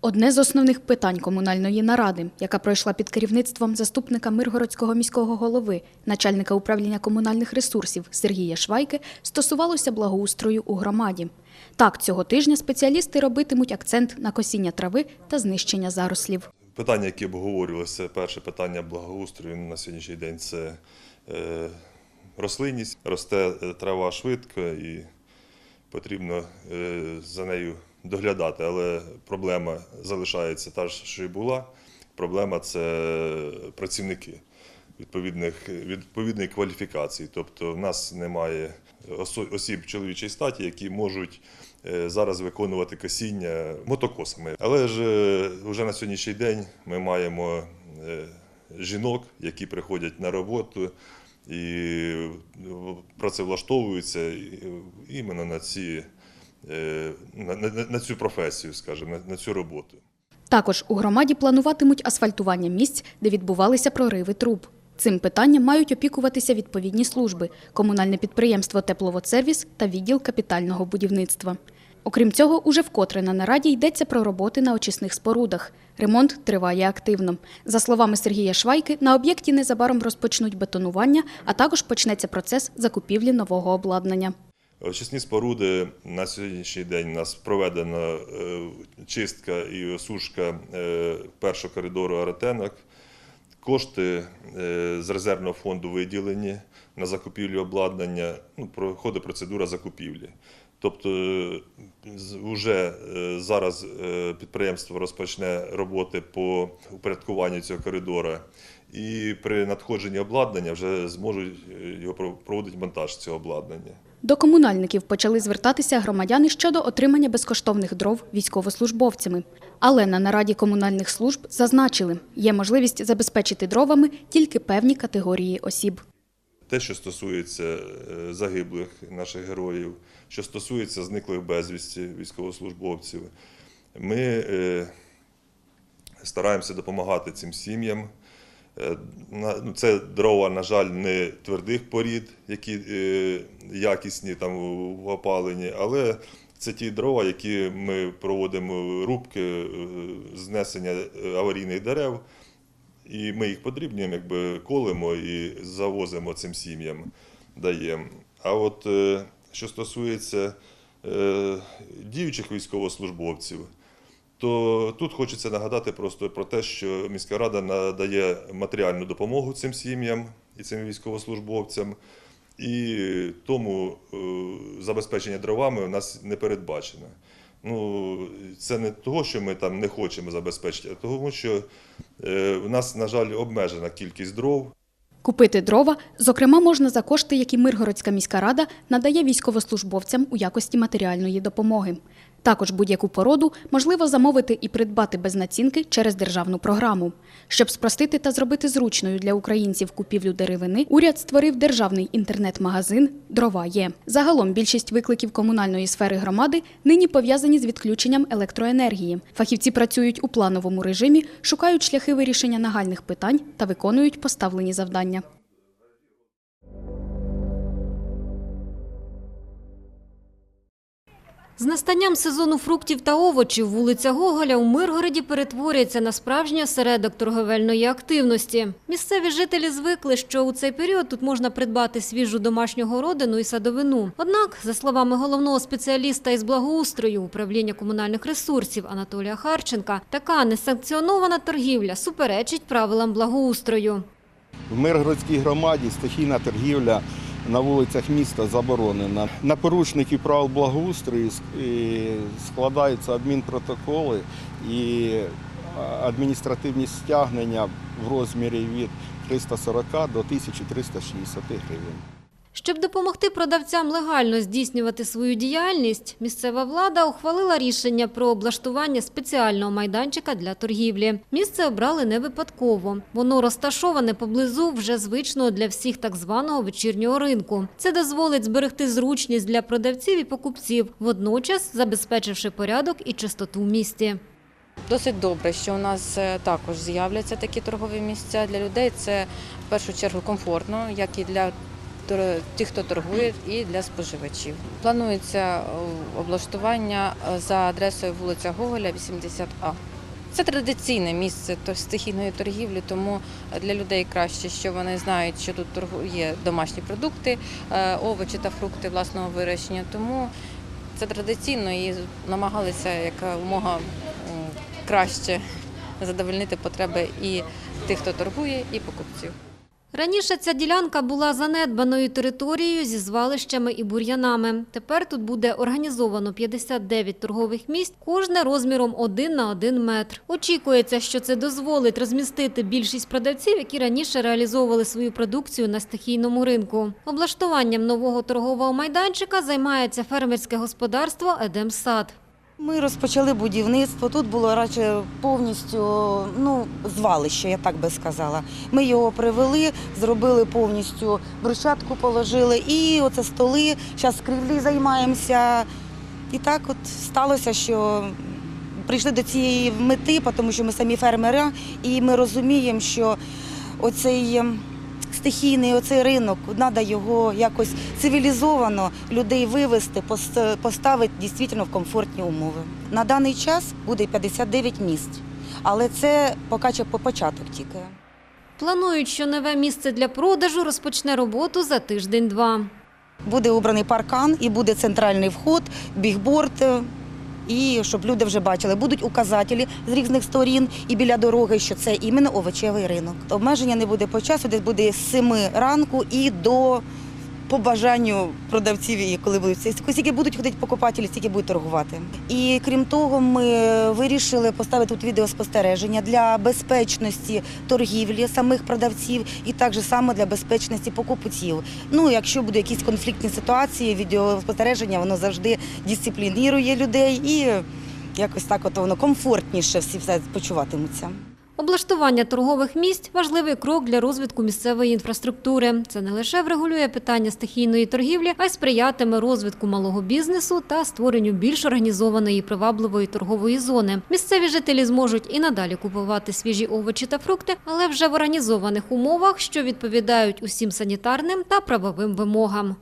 Одне з основних питань комунальної наради, яка пройшла під керівництвом заступника Миргородського міського голови, начальника управління комунальних ресурсів Сергія Швайки, стосувалося благоустрою у громаді. Так, цього тижня спеціалісти робитимуть акцент на косіння трави та знищення зарослів. Питання, які обговорювалися, перше питання благоустрою на сьогоднішній день це е, рослинність. Росте е, трава швидко і потрібно е, за нею доглядати, але проблема залишається та ж, що і була. Проблема це працівники відповідних, відповідної кваліфікації. Тобто в нас немає осіб чоловічої статі, які можуть е, зараз виконувати косіння мотокосами. Але ж е, вже на сьогоднішній день ми маємо е, жінок, які приходять на роботу і е, працевлаштовуються іменно на ці. Е, На, на, на цю професію, скажімо, на, на цю роботу. Також у громаді плануватимуть асфальтування місць, де відбувалися прориви труб. Цим питанням мають опікуватися відповідні служби – комунальне підприємство «Тепловодсервіс» та відділ капітального будівництва. Окрім цього, уже вкотре на нараді йдеться про роботи на очисних спорудах. Ремонт триває активно. За словами Сергія Швайки, на об'єкті незабаром розпочнуть бетонування, а також почнеться процес закупівлі нового обладнання. Очисні споруди на сьогоднішній день у нас проведена е, чистка і осушка е, першого коридору аретенок. Кошти е, з резервного фонду виділені на закупівлю обладнання. Ну, проходить процедура закупівлі. Тобто, вже зараз підприємство розпочне роботи по упорядкуванню цього коридора, і при надходженні обладнання вже зможуть його проводити монтаж цього обладнання. До комунальників почали звертатися громадяни щодо отримання безкоштовних дров військовослужбовцями. Але на нараді комунальних служб зазначили, є можливість забезпечити дровами тільки певні категорії осіб. Те, що стосується е, загиблих наших героїв, що стосується зниклих безвісті військовослужбовців, ми е, стараємося допомагати цим сім'ям. Е, ну, Це дрова, на жаль, не твердих порід, які е, якісні там в опаленні, але це ті дрова, які ми проводимо рубки, е, знесення аварійних дерев. І ми їх подрібнюємо, якби колемо і завозимо цим сім'ям, даємо. А от що стосується діючих військовослужбовців, то тут хочеться нагадати просто про те, що міська рада надає матеріальну допомогу цим сім'ям і цим військовослужбовцям, і тому е, забезпечення дровами у нас не передбачено. Ну, це не того, що ми там не хочемо забезпечити, а тому, що е, у нас, на жаль, обмежена кількість дров. Купити дрова, зокрема, можна за кошти, які Миргородська міська рада надає військовослужбовцям у якості матеріальної допомоги. Також будь-яку породу можливо замовити і придбати без націнки через державну програму. Щоб спростити та зробити зручною для українців купівлю деревини, уряд створив державний інтернет-магазин Дрова є. Загалом більшість викликів комунальної сфери громади нині пов'язані з відключенням електроенергії. Фахівці працюють у плановому режимі, шукають шляхи вирішення нагальних питань та виконують поставлені завдання. З настанням сезону фруктів та овочів вулиця Гоголя у Миргороді перетворюється на справжній осередок торговельної активності. Місцеві жителі звикли, що у цей період тут можна придбати свіжу домашню городину і садовину. Однак, за словами головного спеціаліста із благоустрою управління комунальних ресурсів Анатолія Харченка, така несанкціонована торгівля суперечить правилам благоустрою. В Миргородській громаді стихійна торгівля на вулицях міста заборонена. На порушників правил благоустрою складаються адмінпротоколи і адміністративні стягнення в розмірі від 340 до 1360 гривень. Щоб допомогти продавцям легально здійснювати свою діяльність, місцева влада ухвалила рішення про облаштування спеціального майданчика для торгівлі. Місце обрали не випадково. Воно розташоване поблизу вже звичного для всіх так званого вечірнього ринку. Це дозволить зберегти зручність для продавців і покупців, водночас забезпечивши порядок і чистоту в місті. Досить добре, що у нас е, також з'являться такі торгові місця для людей. Це в першу чергу комфортно, як і для тих, хто торгує, і для споживачів. Планується е, облаштування е, за адресою вулиця Гоголя, 80А. Це традиційне місце стихійної торгівлі, тому для людей краще, що вони знають, що тут є домашні продукти, е, овочі та фрукти власного вирощення. Тому це традиційно і намагалися якомога краще задовольнити потреби і тих, хто торгує, і покупців. Раніше ця ділянка була занедбаною територією зі звалищами і бур'янами. Тепер тут буде організовано 59 торгових місць, кожне розміром 1 на 1 метр. Очікується, що це дозволить розмістити більшість продавців, які раніше реалізовували свою продукцію на стихійному ринку. Облаштуванням нового торгового майданчика займається фермерське господарство «Едемсад». Ми розпочали будівництво. Тут було радше повністю ну, звалище, я так би сказала. Ми його привели, зробили повністю брусчатку, положили і оце столи. Зараз кривлі займаємося. І так от сталося, що прийшли до цієї мети, тому що ми самі фермери, і ми розуміємо, що оцей ем, стихійний оцей ринок, треба його якось цивілізовано людей вивести, пос- поставити дійсно в комфортні умови. На даний час буде 59 місць, але це поки що по початок тільки. Планують, що нове місце для продажу розпочне роботу за тиждень-два. Буде обраний паркан і буде центральний вход, бігборд. І щоб люди вже бачили, будуть указателі з різних сторін і біля дороги, що це іменно овочевий ринок. Обмеження не буде по часу, десь буде з 7 ранку і до по бажанню продавців, і коли будуть скільки будуть ходити покупателі, стільки будуть торгувати. І крім того, ми вирішили поставити тут відеоспостереження для безпечності торгівлі самих продавців і також само для безпечності покупців. Ну, якщо будуть якісь конфліктні ситуації, відеоспостереження воно завжди дисциплінує людей і якось так от воно комфортніше всі все почуватимуться. Облаштування торгових місць – важливий крок для розвитку місцевої інфраструктури. Це не лише врегулює питання стихійної торгівлі, а й сприятиме розвитку малого бізнесу та створенню більш організованої привабливої торгової зони. Місцеві жителі зможуть і надалі купувати свіжі овочі та фрукти, але вже в організованих умовах, що відповідають усім санітарним та правовим вимогам.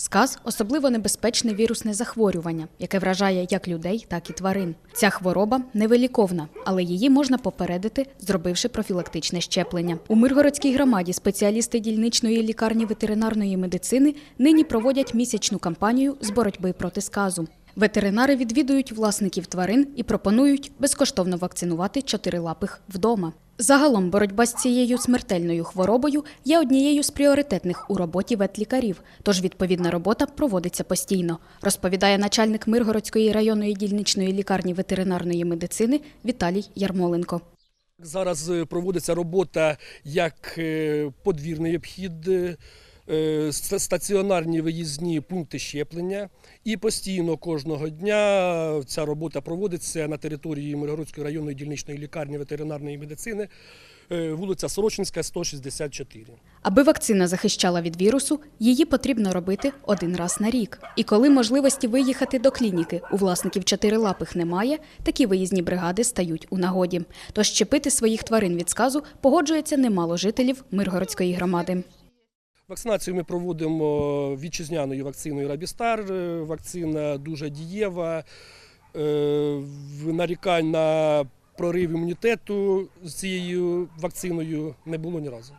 Сказ особливо небезпечне вірусне захворювання, яке вражає як людей, так і тварин. Ця хвороба невиліковна, але її можна попередити, зробивши профілактичне щеплення. У Миргородській громаді спеціалісти дільничної лікарні ветеринарної медицини нині проводять місячну кампанію з боротьби проти сказу. Ветеринари відвідують власників тварин і пропонують безкоштовно вакцинувати чотирилапих вдома. Загалом боротьба з цією смертельною хворобою є однією з пріоритетних у роботі ветлікарів, тож відповідна робота проводиться постійно, розповідає начальник Миргородської районної дільничної лікарні ветеринарної медицини Віталій Ярмоленко. Зараз е, проводиться робота як е, подвірний обхід, е, стаціонарні виїзні пункти щеплення. І постійно кожного дня ця робота проводиться на території Миргородської районної дільничної лікарні ветеринарної медицини, е, вулиця Сорочинська, 164. Аби вакцина захищала від вірусу, її потрібно робити один раз на рік. І коли можливості виїхати до клініки у власників чотирилапих немає, такі виїзні бригади стають у нагоді. Тож щепити своїх тварин від сказу погоджується немало жителів Миргородської громади. Вакцинацію ми проводимо вітчизняною вакциною Рабістар. Е, Вакцина дуже дієва. Е, Нарікань на прорив імунітету з цією вакциною не було ні разу.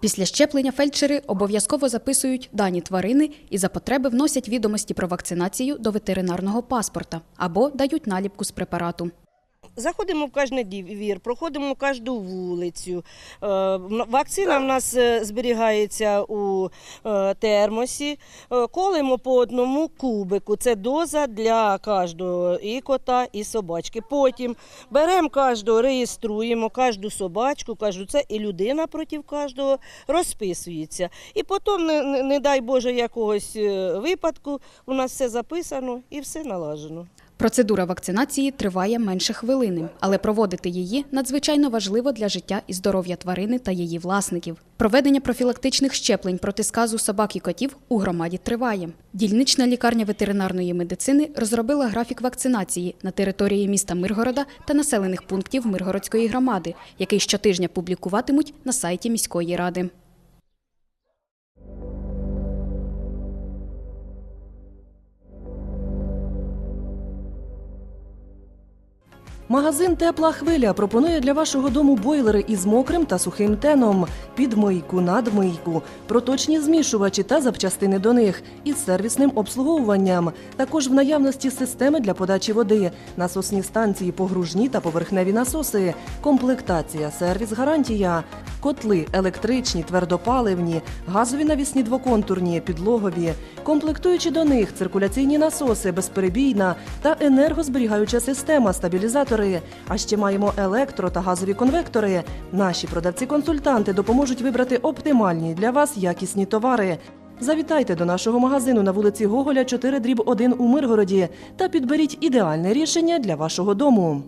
Після щеплення фельдшери обов'язково записують дані тварини і за потреби вносять відомості про вакцинацію до ветеринарного паспорта або дають наліпку з препарату. Заходимо в кожний двір, проходимо кожну вулицю. Е, Вакцина в нас е, зберігається у е, термосі. Колимо по одному кубику. Це доза для кожного і кота, і собачки. Потім беремо кожного, реєструємо кожну собачку, кожну це і людина проти кожного розписується. І потім, не, не, дай Боже, якогось випадку, у нас все записано і все налажено. Процедура вакцинації триває менше хвилини, але проводити її надзвичайно важливо для життя і здоров'я тварини та її власників. Проведення профілактичних щеплень проти сказу собак і котів у громаді триває. Дільнична лікарня ветеринарної медицини розробила графік вакцинації на території міста Миргорода та населених пунктів Миргородської громади, який щотижня публікуватимуть на сайті міської ради. Магазин Тепла хвиля пропонує для вашого дому бойлери із мокрим та сухим теном, підмийку, надмийку, проточні змішувачі та запчастини до них із сервісним обслуговуванням. Також в наявності системи для подачі води, насосні станції, погружні та поверхневі насоси, комплектація, сервіс, гарантія, котли електричні, твердопаливні, газові навісні двоконтурні, підлогові, комплектуючи до них циркуляційні насоси, безперебійна та енергозберігаюча система, стабілізатори. А ще маємо електро та газові конвектори. Наші продавці-консультанти допоможуть вибрати оптимальні для вас якісні товари. Завітайте до нашого магазину на вулиці Гоголя 4 дріб 1 у Миргороді та підберіть ідеальне рішення для вашого дому.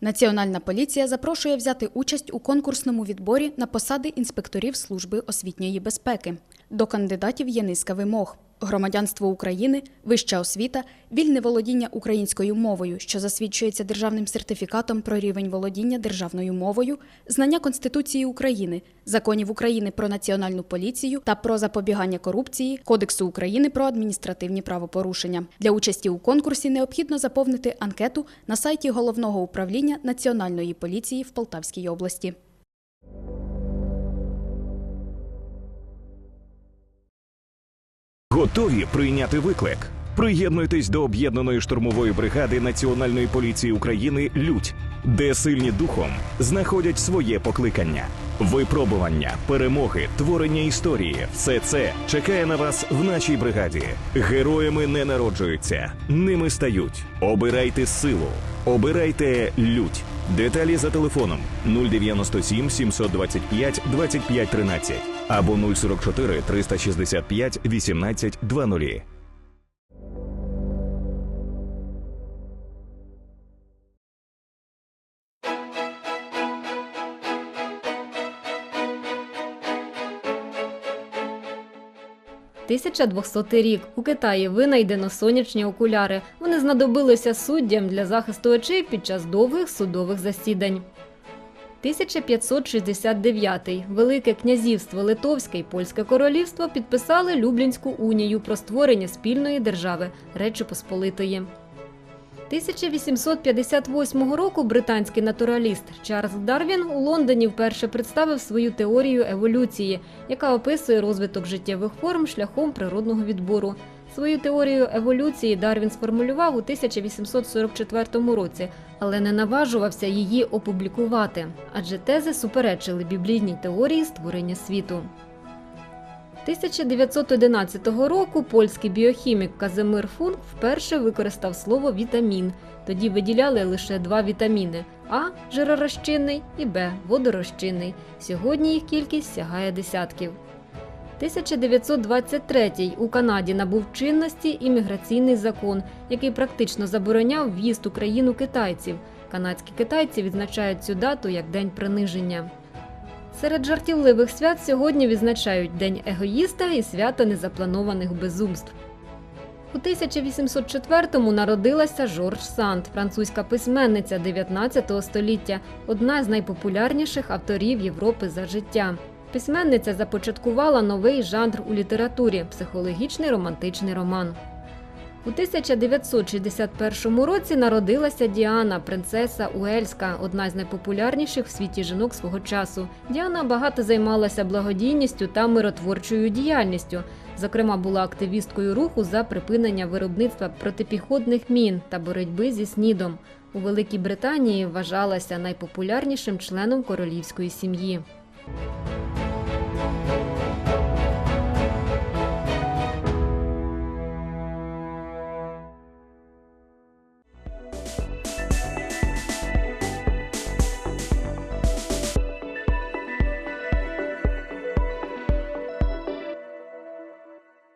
Національна поліція запрошує взяти участь у конкурсному відборі на посади інспекторів служби освітньої безпеки. До кандидатів є низка вимог: громадянство України, вища освіта, вільне володіння українською мовою, що засвідчується державним сертифікатом про рівень володіння державною мовою, знання Конституції України, законів України про національну поліцію та про запобігання корупції, Кодексу України про адміністративні правопорушення. Для участі у конкурсі необхідно заповнити анкету на сайті головного управління Національної поліції в Полтавській області. Готові прийняти виклик? Приєднуйтесь до об'єднаної штурмової бригади Національної поліції України Людь, де сильні духом знаходять своє покликання. Випробування, перемоги, творення історії все це чекає на вас в нашій бригаді. Героями не народжуються, ними стають. Обирайте силу, обирайте лють. Деталі за телефоном 097 725 25 13 або 044 365 18 20. – 1200 рік. У Китаї винайдено сонячні окуляри. Вони знадобилися суддям для захисту очей під час довгих судових засідань. 1569. Велике князівство Литовське і Польське королівство підписали Люблінську унію про створення спільної держави Речі Посполитої. 1858 року британський натураліст Чарльз Дарвін у Лондоні вперше представив свою теорію еволюції, яка описує розвиток життєвих форм шляхом природного відбору. Свою теорію еволюції Дарвін сформулював у 1844 році, але не наважувався її опублікувати, адже тези суперечили біблійній теорії створення світу. 1911 року польський біохімік Казимир Функ вперше використав слово вітамін. Тоді виділяли лише два вітаміни: А жиророзчинний і Б водорозчинний. Сьогодні їх кількість сягає десятків. 1923 у Канаді набув чинності імміграційний закон, який практично забороняв в'їзд у країну китайців. Канадські китайці відзначають цю дату як день приниження. Серед жартівливих свят сьогодні відзначають День егоїста і свято незапланованих безумств. У 1804-му народилася Жорж Санд, французька письменниця 19 століття, одна з найпопулярніших авторів Європи за життя. Письменниця започаткувала новий жанр у літературі психологічний романтичний роман. У 1961 році народилася Діана, принцеса Уельська, одна з найпопулярніших в світі жінок свого часу. Діана багато займалася благодійністю та миротворчою діяльністю. Зокрема, була активісткою руху за припинення виробництва протипіхотних мін та боротьби зі снідом. У Великій Британії вважалася найпопулярнішим членом королівської сім'ї.